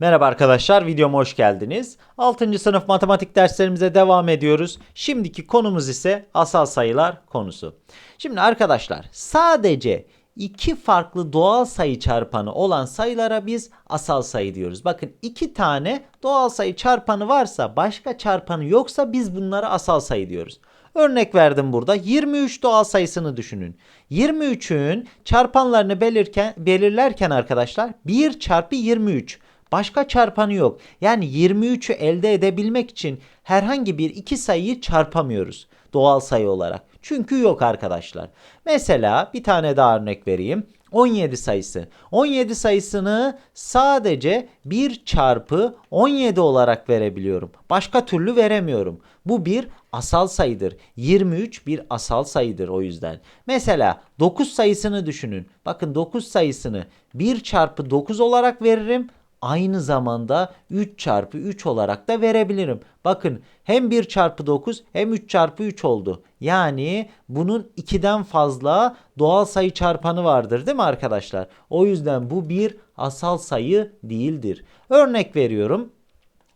Merhaba arkadaşlar, videoma hoş geldiniz. 6. sınıf matematik derslerimize devam ediyoruz. Şimdiki konumuz ise asal sayılar konusu. Şimdi arkadaşlar, sadece iki farklı doğal sayı çarpanı olan sayılara biz asal sayı diyoruz. Bakın iki tane doğal sayı çarpanı varsa, başka çarpanı yoksa biz bunlara asal sayı diyoruz. Örnek verdim burada. 23 doğal sayısını düşünün. 23'ün çarpanlarını belirken, belirlerken arkadaşlar 1 çarpı 23. Başka çarpanı yok. Yani 23'ü elde edebilmek için herhangi bir iki sayıyı çarpamıyoruz doğal sayı olarak. Çünkü yok arkadaşlar. Mesela bir tane daha örnek vereyim. 17 sayısı. 17 sayısını sadece 1 çarpı 17 olarak verebiliyorum. Başka türlü veremiyorum. Bu bir asal sayıdır. 23 bir asal sayıdır o yüzden. Mesela 9 sayısını düşünün. Bakın 9 sayısını 1 çarpı 9 olarak veririm aynı zamanda 3 çarpı 3 olarak da verebilirim. Bakın hem 1 çarpı 9 hem 3 çarpı 3 oldu. Yani bunun 2'den fazla doğal sayı çarpanı vardır değil mi arkadaşlar? O yüzden bu bir asal sayı değildir. Örnek veriyorum.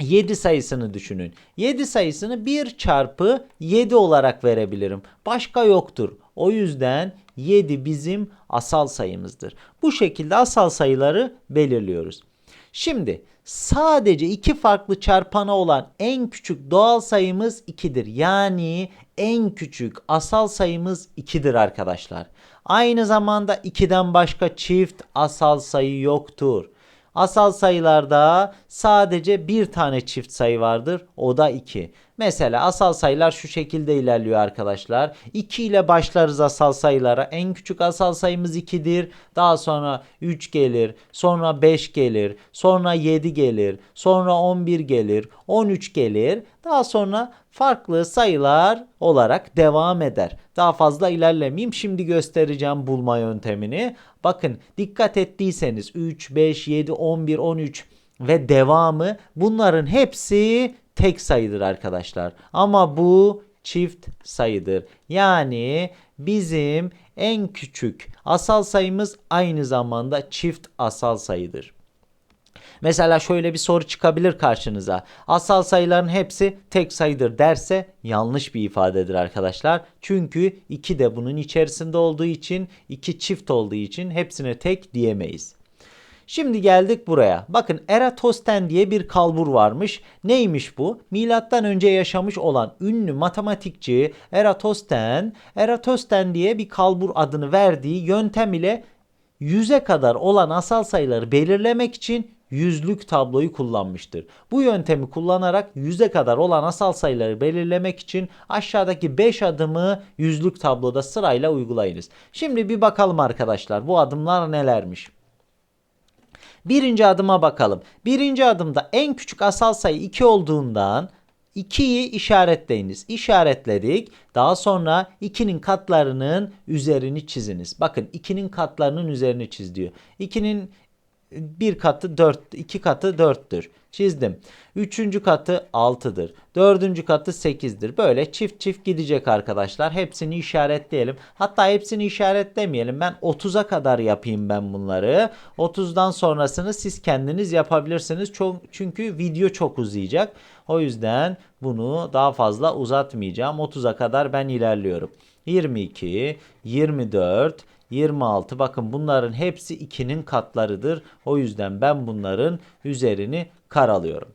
7 sayısını düşünün. 7 sayısını 1 çarpı 7 olarak verebilirim. Başka yoktur. O yüzden 7 bizim asal sayımızdır. Bu şekilde asal sayıları belirliyoruz. Şimdi sadece iki farklı çarpanı olan en küçük doğal sayımız 2'dir. Yani en küçük asal sayımız 2'dir arkadaşlar. Aynı zamanda 2'den başka çift asal sayı yoktur. Asal sayılarda sadece bir tane çift sayı vardır. O da 2. Mesela asal sayılar şu şekilde ilerliyor arkadaşlar. 2 ile başlarız asal sayılara. En küçük asal sayımız 2'dir. Daha sonra 3 gelir. Sonra 5 gelir. Sonra 7 gelir. Sonra 11 gelir. 13 gelir. Daha sonra farklı sayılar olarak devam eder. Daha fazla ilerlemeyeyim. Şimdi göstereceğim bulma yöntemini. Bakın dikkat ettiyseniz 3, 5, 7, 11, 13 ve devamı bunların hepsi tek sayıdır arkadaşlar. Ama bu çift sayıdır. Yani bizim en küçük asal sayımız aynı zamanda çift asal sayıdır. Mesela şöyle bir soru çıkabilir karşınıza. Asal sayıların hepsi tek sayıdır derse yanlış bir ifadedir arkadaşlar. Çünkü 2 de bunun içerisinde olduğu için 2 çift olduğu için hepsine tek diyemeyiz. Şimdi geldik buraya. Bakın Eratos'ten diye bir kalbur varmış. Neymiş bu? Milattan önce yaşamış olan ünlü matematikçi Eratos'ten, Eratos'ten diye bir kalbur adını verdiği yöntem ile yüze kadar olan asal sayıları belirlemek için yüzlük tabloyu kullanmıştır. Bu yöntemi kullanarak yüze kadar olan asal sayıları belirlemek için aşağıdaki 5 adımı yüzlük tabloda sırayla uygulayınız. Şimdi bir bakalım arkadaşlar bu adımlar nelermiş. Birinci adıma bakalım. Birinci adımda en küçük asal sayı 2 olduğundan 2'yi işaretleyiniz. İşaretledik. Daha sonra 2'nin katlarının üzerini çiziniz. Bakın 2'nin katlarının üzerini çiz diyor. 2'nin bir katı 4, iki katı 4'tür. Çizdim. Üçüncü katı 6'dır. Dördüncü katı 8'dir. Böyle çift çift gidecek arkadaşlar. Hepsini işaretleyelim. Hatta hepsini işaretlemeyelim. Ben 30'a kadar yapayım ben bunları. 30'dan sonrasını siz kendiniz yapabilirsiniz. Çok, çünkü video çok uzayacak. O yüzden bunu daha fazla uzatmayacağım. 30'a kadar ben ilerliyorum. 22, 24, 26 bakın bunların hepsi 2'nin katlarıdır. O yüzden ben bunların üzerini karalıyorum.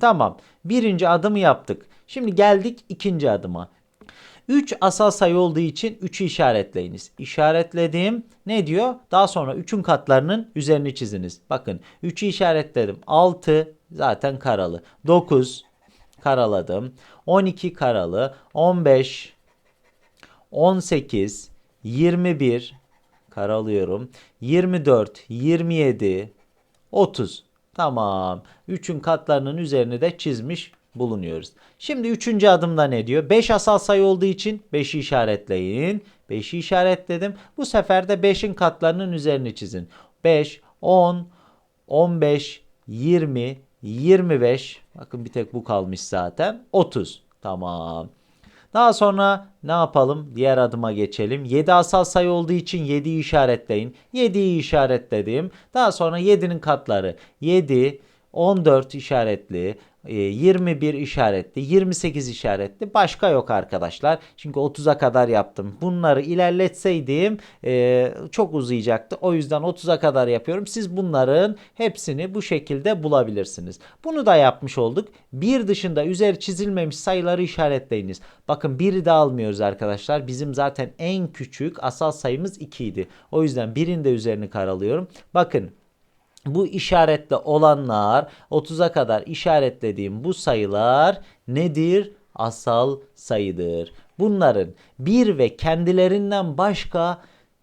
Tamam birinci adımı yaptık. Şimdi geldik ikinci adıma. 3 asal sayı olduğu için 3'ü işaretleyiniz. İşaretledim. Ne diyor? Daha sonra 3'ün katlarının üzerini çiziniz. Bakın 3'ü işaretledim. 6 zaten karalı. 9 karaladım. 12 karalı. 15 18 21 karalıyorum. 24, 27, 30. Tamam. 3'ün katlarının üzerine de çizmiş bulunuyoruz. Şimdi 3. adımda ne diyor? 5 asal sayı olduğu için 5'i işaretleyin. 5'i işaretledim. Bu sefer de 5'in katlarının üzerine çizin. 5, 10, 15, 20, 25. Bakın bir tek bu kalmış zaten. 30. Tamam. Daha sonra ne yapalım? Diğer adıma geçelim. 7 asal sayı olduğu için 7'yi işaretleyin. 7'yi işaretledim. Daha sonra 7'nin katları 7, 14 işaretli, 21 işaretli, 28 işaretli başka yok arkadaşlar. Çünkü 30'a kadar yaptım. Bunları ilerletseydim e, çok uzayacaktı. O yüzden 30'a kadar yapıyorum. Siz bunların hepsini bu şekilde bulabilirsiniz. Bunu da yapmış olduk. Bir dışında üzeri çizilmemiş sayıları işaretleyiniz. Bakın biri de almıyoruz arkadaşlar. Bizim zaten en küçük asal sayımız 2 idi. O yüzden birin de üzerini karalıyorum. Bakın bu işaretli olanlar 30'a kadar işaretlediğim bu sayılar nedir? Asal sayıdır. Bunların bir ve kendilerinden başka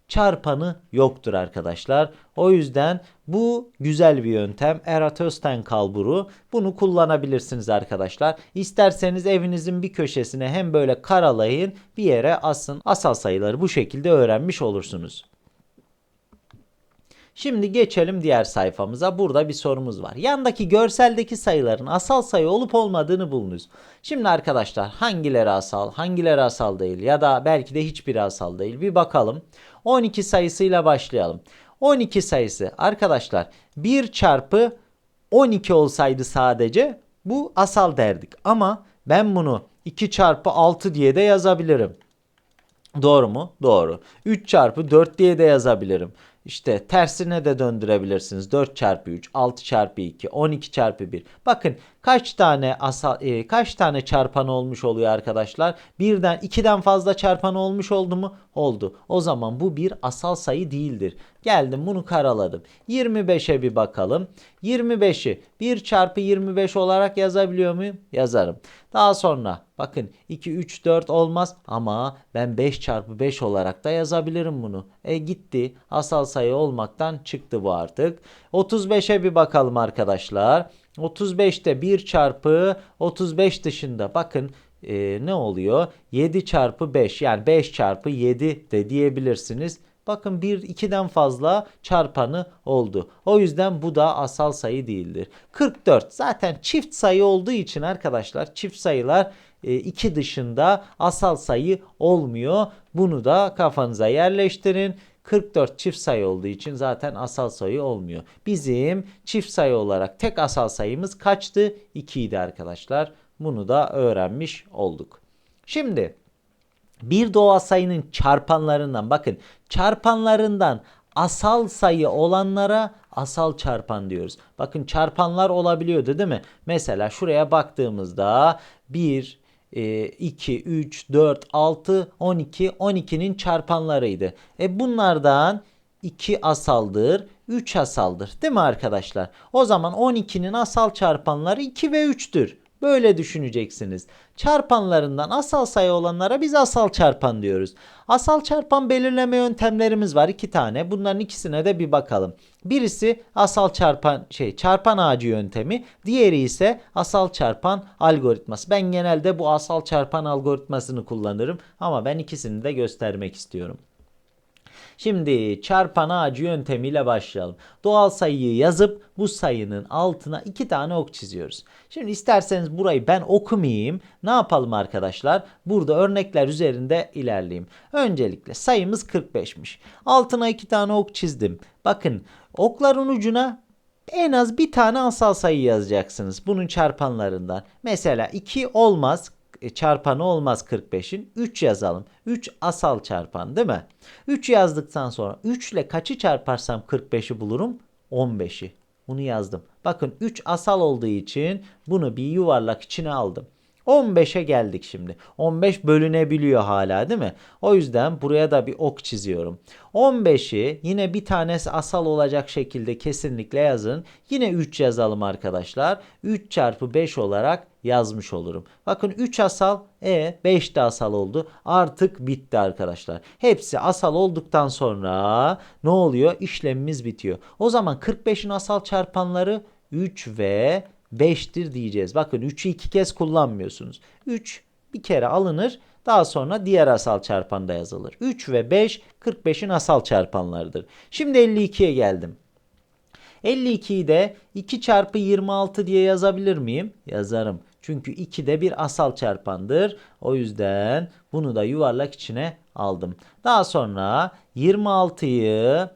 çarpanı yoktur arkadaşlar. O yüzden bu güzel bir yöntem. Eratosthenes kalburu. Bunu kullanabilirsiniz arkadaşlar. İsterseniz evinizin bir köşesine hem böyle karalayın bir yere asın. Asal sayıları bu şekilde öğrenmiş olursunuz. Şimdi geçelim diğer sayfamıza. Burada bir sorumuz var. Yandaki görseldeki sayıların asal sayı olup olmadığını bulunuz. Şimdi arkadaşlar hangileri asal, hangileri asal değil ya da belki de hiçbiri asal değil. Bir bakalım. 12 sayısıyla başlayalım. 12 sayısı arkadaşlar 1 çarpı 12 olsaydı sadece bu asal derdik. Ama ben bunu 2 çarpı 6 diye de yazabilirim. Doğru mu? Doğru. 3 çarpı 4 diye de yazabilirim. İşte tersine de döndürebilirsiniz. 4 çarpı 3, 6 çarpı 2, 12 çarpı 1. Bakın kaç tane asal, e, kaç tane çarpan olmuş oluyor arkadaşlar? Birden, ikiden fazla çarpan olmuş oldu mu? Oldu. O zaman bu bir asal sayı değildir. Geldim bunu karaladım. 25'e bir bakalım. 25'i 1 çarpı 25 olarak yazabiliyor muyum? Yazarım. Daha sonra bakın 2, 3, 4 olmaz ama ben 5 çarpı 5 olarak da yazabilirim bunu. E gitti. Asal sayı olmaktan çıktı bu artık. 35'e bir bakalım arkadaşlar. 35'te 1 çarpı 35 dışında bakın e, ne oluyor? 7 çarpı 5 yani 5 çarpı 7 de diyebilirsiniz. Bakın 1 2'den fazla çarpanı oldu. O yüzden bu da asal sayı değildir. 44 zaten çift sayı olduğu için arkadaşlar çift sayılar 2 e, dışında asal sayı olmuyor. Bunu da kafanıza yerleştirin. 44 çift sayı olduğu için zaten asal sayı olmuyor. Bizim çift sayı olarak tek asal sayımız kaçtı? 2 idi arkadaşlar. Bunu da öğrenmiş olduk. Şimdi bir doğal sayının çarpanlarından bakın çarpanlarından asal sayı olanlara asal çarpan diyoruz. Bakın çarpanlar olabiliyordu değil mi? Mesela şuraya baktığımızda 1, 2, 3, 4, 6, 12, 12'nin çarpanlarıydı. E bunlardan 2 asaldır, 3 asaldır değil mi arkadaşlar? O zaman 12'nin asal çarpanları 2 ve 3'tür. Böyle düşüneceksiniz. Çarpanlarından asal sayı olanlara biz asal çarpan diyoruz. Asal çarpan belirleme yöntemlerimiz var iki tane. Bunların ikisine de bir bakalım. Birisi asal çarpan şey çarpan ağacı yöntemi, diğeri ise asal çarpan algoritması. Ben genelde bu asal çarpan algoritmasını kullanırım ama ben ikisini de göstermek istiyorum. Şimdi çarpan ağacı yöntemiyle başlayalım. Doğal sayıyı yazıp bu sayının altına iki tane ok çiziyoruz. Şimdi isterseniz burayı ben okumayayım. Ne yapalım arkadaşlar? Burada örnekler üzerinde ilerleyeyim. Öncelikle sayımız 45'miş. Altına iki tane ok çizdim. Bakın okların ucuna en az bir tane asal sayı yazacaksınız bunun çarpanlarından. Mesela 2 olmaz çarpanı olmaz 45'in. 3 yazalım. 3 asal çarpan değil mi? 3 yazdıktan sonra 3 ile kaçı çarparsam 45'i bulurum? 15'i. Bunu yazdım. Bakın 3 asal olduğu için bunu bir yuvarlak içine aldım. 15'e geldik şimdi. 15 bölünebiliyor hala değil mi? O yüzden buraya da bir ok çiziyorum. 15'i yine bir tanesi asal olacak şekilde kesinlikle yazın. Yine 3 yazalım arkadaşlar. 3 çarpı 5 olarak yazmış olurum. Bakın 3 asal e 5 de asal oldu. Artık bitti arkadaşlar. Hepsi asal olduktan sonra ne oluyor? İşlemimiz bitiyor. O zaman 45'in asal çarpanları 3 ve 5'tir diyeceğiz. Bakın 3'ü iki kez kullanmıyorsunuz. 3 bir kere alınır. Daha sonra diğer asal çarpanda yazılır. 3 ve 5 45'in asal çarpanlarıdır. Şimdi 52'ye geldim. 52'yi de 2 çarpı 26 diye yazabilir miyim? Yazarım. Çünkü 2 de bir asal çarpandır. O yüzden bunu da yuvarlak içine aldım. Daha sonra 26'yı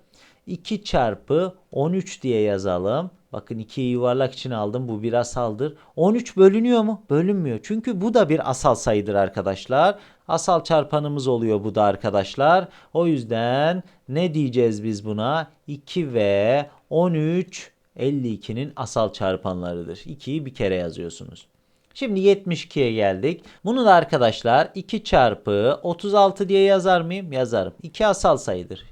2 çarpı 13 diye yazalım. Bakın 2'yi yuvarlak içine aldım. Bu bir asaldır. 13 bölünüyor mu? Bölünmüyor. Çünkü bu da bir asal sayıdır arkadaşlar. Asal çarpanımız oluyor bu da arkadaşlar. O yüzden ne diyeceğiz biz buna? 2 ve 13 52'nin asal çarpanlarıdır. 2'yi bir kere yazıyorsunuz. Şimdi 72'ye geldik. Bunu da arkadaşlar 2 çarpı 36 diye yazar mıyım? Yazarım. 2 asal sayıdır.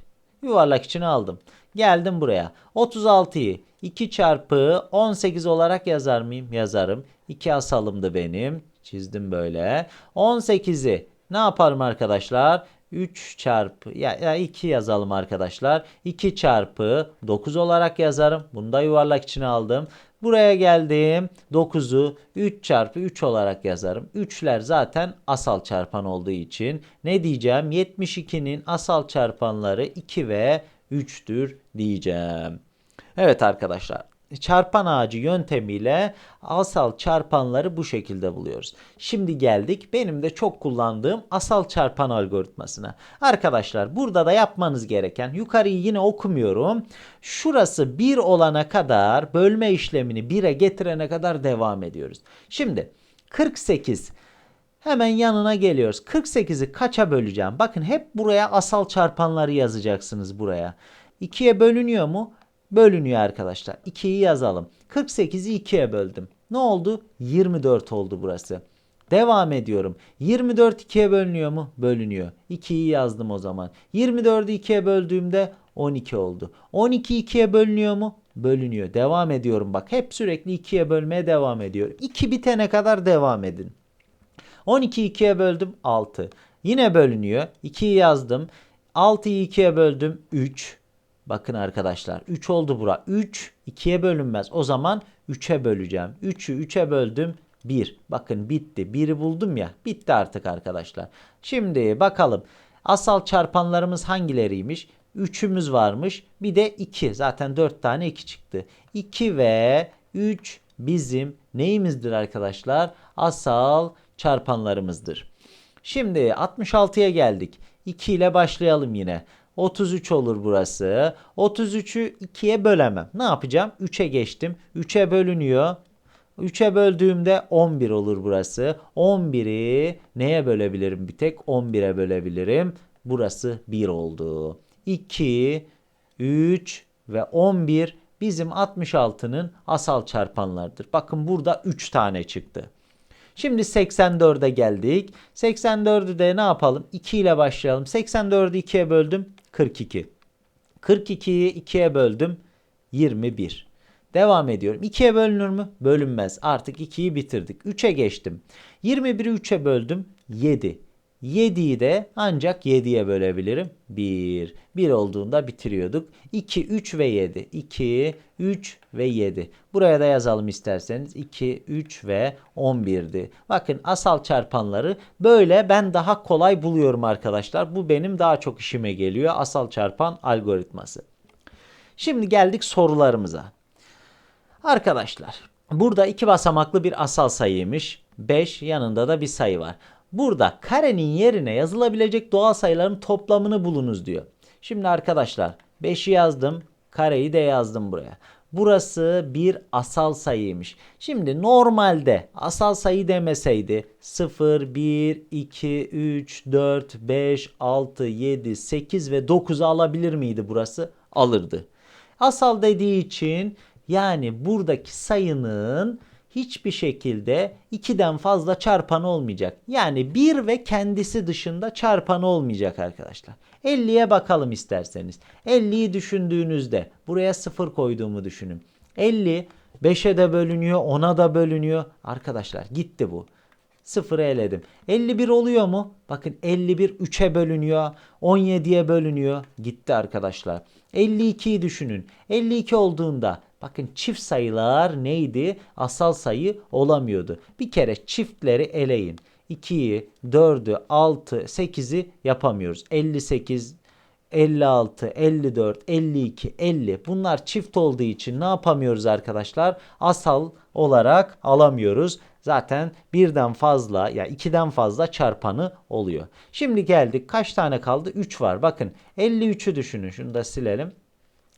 Yuvarlak içine aldım. Geldim buraya. 36'yı 2 çarpı 18 olarak yazar mıyım? Yazarım. 2 asalımdı benim. Çizdim böyle. 18'i ne yaparım arkadaşlar? 3 çarpı ya, ya 2 yazalım arkadaşlar. 2 çarpı 9 olarak yazarım. Bunu da yuvarlak içine aldım. Buraya geldim. 9'u 3 çarpı 3 olarak yazarım. 3'ler zaten asal çarpan olduğu için ne diyeceğim? 72'nin asal çarpanları 2 ve 3'tür diyeceğim. Evet arkadaşlar çarpan ağacı yöntemiyle asal çarpanları bu şekilde buluyoruz. Şimdi geldik benim de çok kullandığım asal çarpan algoritmasına. Arkadaşlar burada da yapmanız gereken yukarıyı yine okumuyorum. Şurası 1 olana kadar bölme işlemini 1'e getirene kadar devam ediyoruz. Şimdi 48 Hemen yanına geliyoruz. 48'i kaça böleceğim? Bakın hep buraya asal çarpanları yazacaksınız buraya. 2'ye bölünüyor mu? Bölünüyor arkadaşlar. 2'yi yazalım. 48'i 2'ye böldüm. Ne oldu? 24 oldu burası. Devam ediyorum. 24 2'ye bölünüyor mu? Bölünüyor. 2'yi yazdım o zaman. 24'ü 2'ye böldüğümde 12 oldu. 12 2'ye bölünüyor mu? Bölünüyor. Devam ediyorum bak. Hep sürekli 2'ye bölmeye devam ediyor. 2 bitene kadar devam edin. 12'yi 2'ye böldüm 6. Yine bölünüyor. 2'yi yazdım. 6'yı 2'ye böldüm 3. Bakın arkadaşlar 3 oldu bura. 3 2'ye bölünmez. O zaman 3'e böleceğim. 3'ü 3'e böldüm 1. Bakın bitti. 1'i buldum ya. Bitti artık arkadaşlar. Şimdi bakalım. Asal çarpanlarımız hangileriymiş? 3'ümüz varmış. Bir de 2. Zaten 4 tane 2 çıktı. 2 ve 3 bizim neyimizdir arkadaşlar? Asal çarpanlarımızdır. Şimdi 66'ya geldik. 2 ile başlayalım yine. 33 olur burası. 33'ü 2'ye bölemem. Ne yapacağım? 3'e geçtim. 3'e bölünüyor. 3'e böldüğümde 11 olur burası. 11'i neye bölebilirim bir tek? 11'e bölebilirim. Burası 1 oldu. 2, 3 ve 11 bizim 66'nın asal çarpanlarıdır. Bakın burada 3 tane çıktı. Şimdi 84'e geldik. 84'ü de ne yapalım? 2 ile başlayalım. 84'ü 2'ye böldüm. 42. 42'yi 2'ye böldüm. 21. Devam ediyorum. 2'ye bölünür mü? Bölünmez. Artık 2'yi bitirdik. 3'e geçtim. 21'i 3'e böldüm. 7. 7'yi de ancak 7'ye bölebilirim. 1. 1 olduğunda bitiriyorduk. 2, 3 ve 7. 2, 3 ve 7. Buraya da yazalım isterseniz. 2, 3 ve 11'di. Bakın asal çarpanları böyle ben daha kolay buluyorum arkadaşlar. Bu benim daha çok işime geliyor. Asal çarpan algoritması. Şimdi geldik sorularımıza. Arkadaşlar burada iki basamaklı bir asal sayıymış. 5 yanında da bir sayı var. Burada karenin yerine yazılabilecek doğal sayıların toplamını bulunuz diyor. Şimdi arkadaşlar 5'i yazdım. Kareyi de yazdım buraya. Burası bir asal sayıymış. Şimdi normalde asal sayı demeseydi 0, 1, 2, 3, 4, 5, 6, 7, 8 ve 9'u alabilir miydi burası? Alırdı. Asal dediği için yani buradaki sayının hiçbir şekilde 2'den fazla çarpanı olmayacak. Yani 1 ve kendisi dışında çarpanı olmayacak arkadaşlar. 50'ye bakalım isterseniz. 50'yi düşündüğünüzde buraya 0 koyduğumu düşünün. 50 5'e de bölünüyor, 10'a da bölünüyor. Arkadaşlar gitti bu. 0'ı eledim. 51 oluyor mu? Bakın 51 3'e bölünüyor. 17'ye bölünüyor. Gitti arkadaşlar. 52'yi düşünün. 52 olduğunda bakın çift sayılar neydi? Asal sayı olamıyordu. Bir kere çiftleri eleyin. 2'yi, 4'ü, 6, 8'i yapamıyoruz. 58, 56, 54, 52, 50 bunlar çift olduğu için ne yapamıyoruz arkadaşlar? Asal olarak alamıyoruz. Zaten birden fazla ya ikiden fazla çarpanı oluyor. Şimdi geldik kaç tane kaldı? 3 var. Bakın 53'ü düşünün. Şunu da silelim.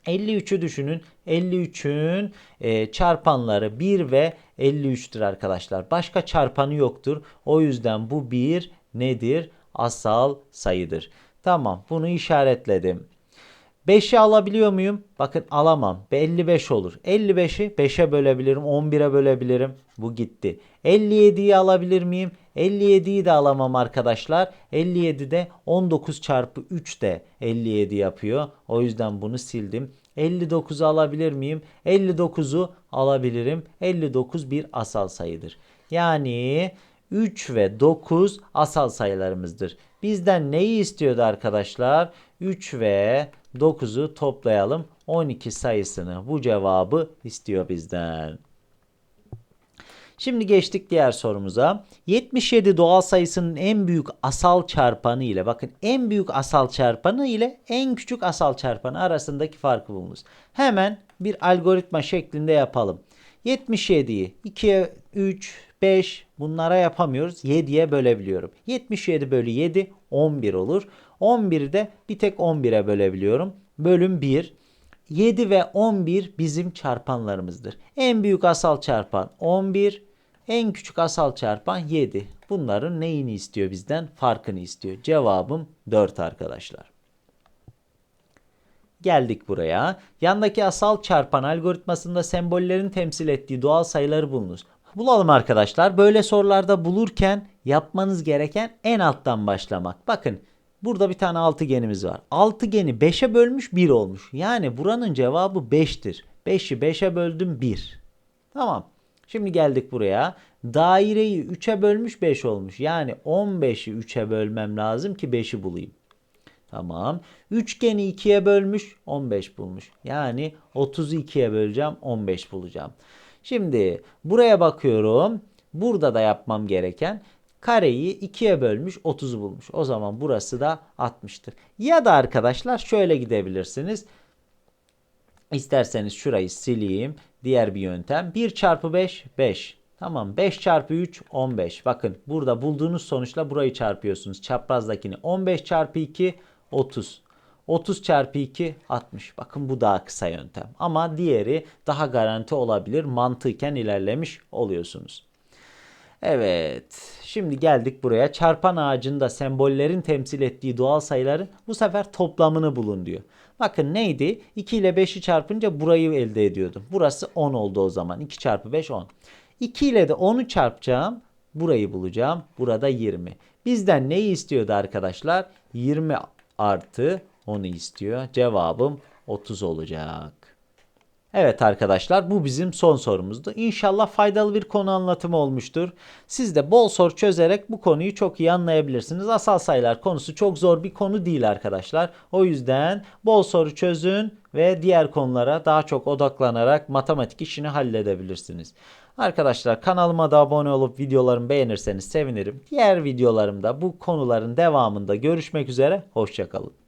53'ü düşünün. 53'ün e, çarpanları 1 ve 53'tür arkadaşlar. Başka çarpanı yoktur. O yüzden bu 1 nedir? Asal sayıdır. Tamam bunu işaretledim. 5'i alabiliyor muyum? Bakın alamam. 55 olur. 55'i 5'e bölebilirim. 11'e bölebilirim. Bu gitti. 57'yi alabilir miyim? 57'yi de alamam arkadaşlar. 57 de 19 çarpı 3 de 57 yapıyor. O yüzden bunu sildim. 59'u alabilir miyim? 59'u alabilirim. 59 bir asal sayıdır. Yani 3 ve 9 asal sayılarımızdır. Bizden neyi istiyordu arkadaşlar? 3 ve 9'u toplayalım. 12 sayısını bu cevabı istiyor bizden. Şimdi geçtik diğer sorumuza. 77 doğal sayısının en büyük asal çarpanı ile bakın en büyük asal çarpanı ile en küçük asal çarpanı arasındaki farkı bulunuz. Hemen bir algoritma şeklinde yapalım. 77'yi 2'ye 3, 5 bunlara yapamıyoruz. 7'ye bölebiliyorum. 77 bölü 7 11 olur. 11'i de bir tek 11'e bölebiliyorum. Bölüm 1. 7 ve 11 bizim çarpanlarımızdır. En büyük asal çarpan 11, en küçük asal çarpan 7. Bunların neyini istiyor bizden? Farkını istiyor. Cevabım 4 arkadaşlar. Geldik buraya. Yandaki asal çarpan algoritmasında sembollerin temsil ettiği doğal sayıları bulunuz. Bulalım arkadaşlar. Böyle sorularda bulurken yapmanız gereken en alttan başlamak. Bakın burada bir tane altıgenimiz var. Altıgeni 5'e bölmüş 1 olmuş. Yani buranın cevabı 5'tir. 5'i 5'e böldüm 1. Tamam. Şimdi geldik buraya. Daireyi 3'e bölmüş 5 olmuş. Yani 15'i 3'e bölmem lazım ki 5'i bulayım. Tamam. Üçgeni 2'ye bölmüş 15 bulmuş. Yani 30'u 2'ye böleceğim 15 bulacağım. Şimdi buraya bakıyorum. Burada da yapmam gereken kareyi 2'ye bölmüş 30'u bulmuş. O zaman burası da 60'tır. Ya da arkadaşlar şöyle gidebilirsiniz. İsterseniz şurayı sileyim. Diğer bir yöntem. 1 çarpı 5 5. Tamam 5 çarpı 3 15. Bakın burada bulduğunuz sonuçla burayı çarpıyorsunuz. Çaprazdakini 15 çarpı 2 30. 30 çarpı 2 60. Bakın bu daha kısa yöntem. Ama diğeri daha garanti olabilir. Mantıken ilerlemiş oluyorsunuz. Evet. Şimdi geldik buraya. Çarpan ağacında sembollerin temsil ettiği doğal sayıların bu sefer toplamını bulun diyor. Bakın neydi? 2 ile 5'i çarpınca burayı elde ediyordum. Burası 10 oldu o zaman. 2 çarpı 5 10. 2 ile de 10'u çarpacağım. Burayı bulacağım. Burada 20. Bizden neyi istiyordu arkadaşlar? 20 artı 10'u istiyor. Cevabım 30 olacak. Evet arkadaşlar bu bizim son sorumuzdu. İnşallah faydalı bir konu anlatımı olmuştur. Siz de bol soru çözerek bu konuyu çok iyi anlayabilirsiniz. Asal sayılar konusu çok zor bir konu değil arkadaşlar. O yüzden bol soru çözün ve diğer konulara daha çok odaklanarak matematik işini halledebilirsiniz. Arkadaşlar kanalıma da abone olup videolarımı beğenirseniz sevinirim. Diğer videolarımda bu konuların devamında görüşmek üzere. Hoşçakalın.